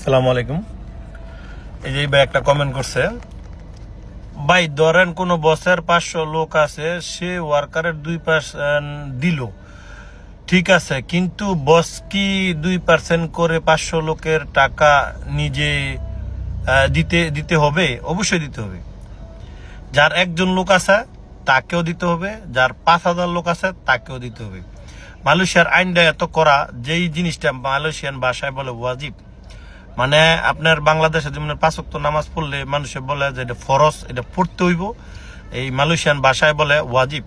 সালামু আলাইকুম। এই যে ভাই একটা কমেন্ট করছে, ভাই, ধরেন কোন বসের পাঁচশো লোক আছে, সে ওয়ার্কারের দুই পার্সেন্ট দিল। ঠিক আছে, কিন্তু বস কি দুই পার্সেন্ট করে পাঁচশো লোকের টাকা নিজে দিতে দিতে হবে? অবশ্যই দিতে হবে। যার একজন লোক আছে, তাকেও দিতে হবে। যার পাঁচ হাজার লোক আছে, তাকেও দিতে হবে। মালয়েশিয়ার আইনটা এত করা, যেই জিনিসটা মালয়েশিয়ান ভাষায় বলে ওয়াজিব। মানে আপনার বাংলাদেশে যেমন পাঁচক্ত নামাজ পড়লে মানুষে বলে যে এটা ফরজ, এটা পড়তে হইব। এই মালয়েশিয়ান ভাষায় বলে ওয়াজিব।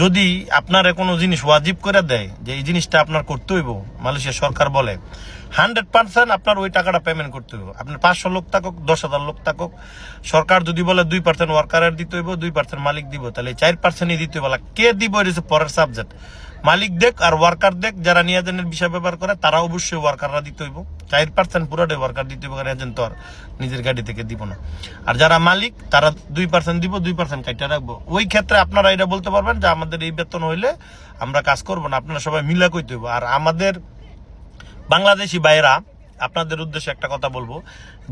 যদি আপনার কোনো জিনিস ওয়াজিব করে দেয়, যে এই জিনিসটা আপনার করতে হইব, মালয়েশিয়া সরকার বলে, হান্ড্রেড পার্সেন্ট আপনার ওই টাকাটা পেমেন্ট করতে হইব। আপনার পাঁচশো লোক থাকুক, দশ হাজার লোক থাকুক, সরকার যদি বলে দুই পার্সেন্ট ওয়ার্কারের দিতে হইব, দুই পার্সেন্ট মালিক দিব, তাহলে চার পার্সেন্টই দিতে হইব। কে দিব এটা পরের সাবজেক্ট মালিক দেখ আর ওয়ার্কার দেখ যারা নিয়াজনের বিষয় ব্যবহার করে, তারা অবশ্যই ওয়ার্কাররা দিতে হইব। চার পার্সেন্ট পুরোটাই ওয়ার্কার দিতে হইব, কারণ এজেন্ট তো আর নিজের গাড়ি থেকে দিব না। আর যারা মালিক, তারা দুই পার্সেন্ট দিব, দুই পার্সেন্ট কাইটা রাখব। ওই ক্ষেত্রে আপনারা এটা বলতে পারবেন যে আমাদের এই বেতন হইলে আমরা কাজ করব না, আপনারা সবাই মিলা কইতে হইব। আর আমাদের বাংলাদেশি ভাইয়েরা আপনাদের উদ্দেশ্যে একটা কথা বলব।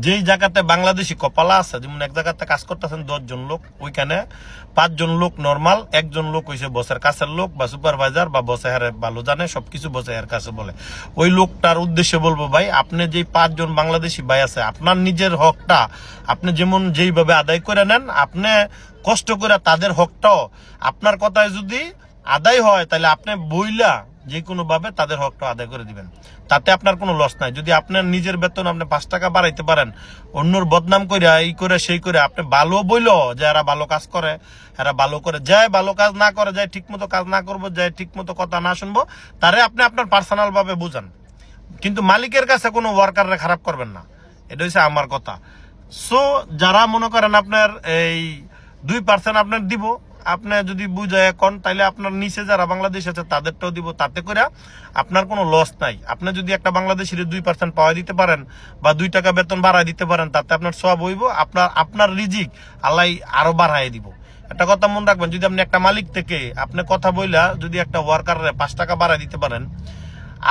যেই জায়গাতে বাংলাদেশি কপালা আছে, যেমন এক জায়গাতে কাজ করতেছেন দশজন লোক, ওইখানে পাঁচজন লোক নর্মাল একজন লোক হইছে বসের কাছের লোক বা সুপারভাইজার বা বসে হারে ভালো জানে, সবকিছু বসে হার কাছে বলে। ওই লোকটার উদ্দেশ্যে বলব ভাই, আপনি যেই পাঁচজন বাংলাদেশি ভাই আছে, আপনার নিজের হকটা আপনি যেমন যেইভাবে আদায় করে নেন, আপনি কষ্ট করে তাদের হকটাও, আপনার কথায় যদি আদায় হয়, তাহলে আপনি বইলা যে কোনো ভাবে তাদের হকটা আদায় করে দিবেন। তাতে আপনার কোনো লস নাই। যদি আপনার নিজের বেতন আপনি পাঁচ টাকা বাড়াইতে পারেন, অন্যর বদনাম করে এই করে সেই করে, আপনি ভালো বইল যে এরা ভালো কাজ করে, এরা ভালো করে যায়, ভালো কাজ না করে যায়, ঠিকমতো কাজ না করব, যায়, ঠিকমতো কথা না শুনব, তারে আপনি আপনার পার্সোনাল ভাবে বুঝান। কিন্তু মালিকের কাছে কোনো ওয়ার্কাররা খারাপ করবেন না। এটা হচ্ছে আমার কথা। সো যারা মনে করেন আপনার এই দুই পার্সেন্ট আপনার দিব আপনি যদি বুঝায় কন তাইলে আপনার নিচে যারা বাংলাদেশ আছে, তাদেরটাও দিব। তাতে করে আপনার কোনো লস নাই। আপনি যদি একটা বাংলাদেশের দুই পার্সেন্ট পাওয়া দিতে পারেন বা দুই টাকা বেতন বাড়ায় দিতে পারেন, তাতে আপনার সব হইব। আপনার আপনার রিজিক আল্লাহ আরও বাড়ায় দিব। একটা কথা মনে রাখবেন, যদি আপনি একটা মালিক থেকে আপনি কথা বইলা যদি একটা ওয়ার্কারের পাঁচ টাকা বাড়ায় দিতে পারেন,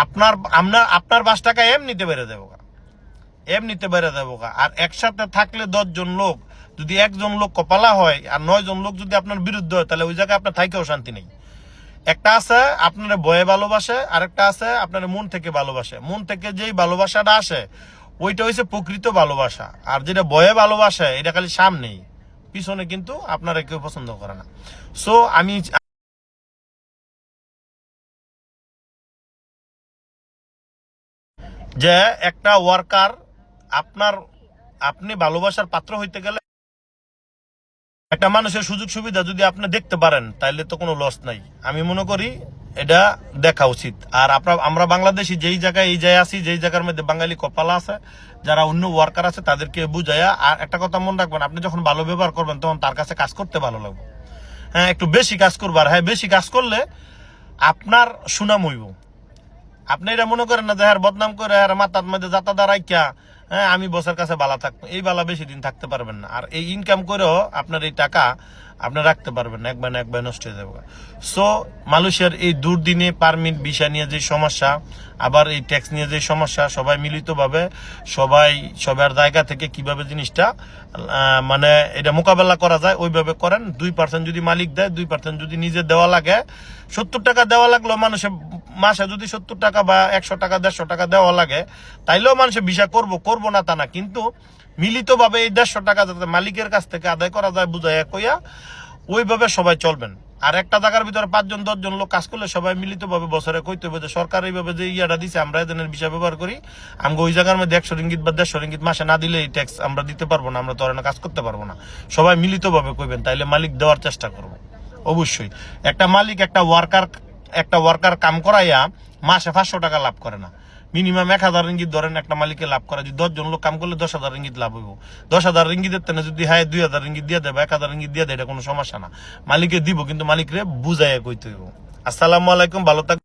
আপনার আপনার আপনার পাঁচ টাকা এম এমনিতে বেড়ে দেবো এমনিতে বেড়ে দেবো আর একসাথে থাকলে দশজন লোক যদি একজন লোক কপালা হয় আর নয় জন লোক যদি আপনার বিরুদ্ধে হয়, তাহলে ওই জায়গায় আপনার থাইকেও শান্তি নেই। একটা আছে, আপনার বয়ে ভালোবাসে আর একটা আছে, আপনার মন থেকে ভালোবাসে। মন থেকে যেই ভালোবাসাটা আসে, ওইটা হচ্ছে প্রকৃত ভালোবাসা। আর যেটা বয়ে ভালোবাসে, এটা খালি সামনেই। পিছনে কিন্তু আপনারা কেউ পছন্দ করে না। সো আমি যে একটা ওয়ার্কার আপনার, আপনি ভালোবাসার পাত্র হইতে গেলে একটা মানুষের সুযোগ সুবিধা যদি আপনি দেখতে পারেন তাহলে তো কোনো লস নাই। আমি মনে করি এটা দেখা উচিত। আর আপনার আমরা বাংলাদেশি, যেই জায়গায় এই জায়গায় আছি, যেই জায়গার মধ্যে বাঙালি কপালা আছে, যারা অন্য ওয়ার্কার আছে, তাদেরকে বুঝাইয়া, আর একটা কথা মনে রাখবেন, আপনি যখন ভালো ব্যবহার করবেন, তখন তার কাছে কাজ করতে ভালো লাগবে। হ্যাঁ একটু বেশি কাজ করবার হ্যাঁ বেশি কাজ করলে আপনার সুনাম হইব। আপনি এটা মনে করেন না যে হ্যাঁ বদনাম করে আর মাথার মধ্যে যাতা দাঁড়াই কিয়া হ্যাঁ আমি বসের কাছে বালা থাকব। এই বালা বেশি দিন থাকতে পারবেন না। আর এই ইনকাম করেও আপনার এই টাকা আপনি রাখতে পারবেন না। একবার না একবার নষ্ট হয়ে যাবে। সো মালয়েশিয়ার এই দুর্দিনে পারমিট ভিসা নিয়ে যে সমস্যা, আবার এই ট্যাক্স নিয়ে যে সমস্যা, সবাই মিলিতভাবে, সবাই, সবার জায়গা থেকে কীভাবে জিনিসটা মানে এটা মোকাবেলা করা যায়, ওইভাবে করেন। দুই পার্সেন্ট যদি মালিক দেয়, দুই পার্সেন্ট যদি নিজে দেওয়া লাগে, সত্তর টাকা দেওয়া লাগল মানুষের মাসে যদি সত্তর টাকা বা একশো টাকা, দেড়শো টাকা দেওয়া লাগে, তাইলেও মানুষের ভিসা করব করব না তা না, কিন্তু মিলিতভাবে এই দেড়শো টাকা যাতে মালিকের কাছ থেকে আদায় করা যায় বুঝাইয়া কইয়া ওইভাবে সবাই চলবেন। আর একটা জায়গার ভিতরে পাঁচজন, দশজন লোক কাজ করলে সবাই মিলিতভাবে বছরে কইতে হবে যে সরকার এইভাবে যে ইয়াটা দিছে, আমরা এদের বিষয় ব্যবহার করি। আমাকে ওই জায়গার মধ্যে একশো রিঙ্গিত বা দেড়শো রিঙ্গিত মাসে না দিলে এই ট্যাক্স আমরা দিতে পারব না, আমরা তো কাজ করতে পারব না। সবাই মিলিতভাবে কইবেন, তাইলে মালিক দেওয়ার চেষ্টা করব। অবশ্যই। একটা মালিক একটা ওয়ার্কার একটা ওয়ার্কার কাম করাইয়া মাসে পাঁচশো টাকা লাভ করে না। মিনিমাম এক হাজার রিঙ্গিত ধরেন একটা মালিকে লাভ করা, যদি দশজন লোক কাম করলে দশ হাজার রিঙ্গিত লাভ হইব। দশ হাজার রিঙ্গিতের তেনে যদি হ্যাঁ দুই হাজার রিঙ্গিত দিয়ে দেবে, এক হাজার রিঙ্গিত দিয়ে দেয়, এটা কোনো সমস্যা না। মালিকে দিব, কিন্তু মালিকরে বুঝাইয়া কইতে হইব। আসসালামু আলাইকুম, ভালো থাক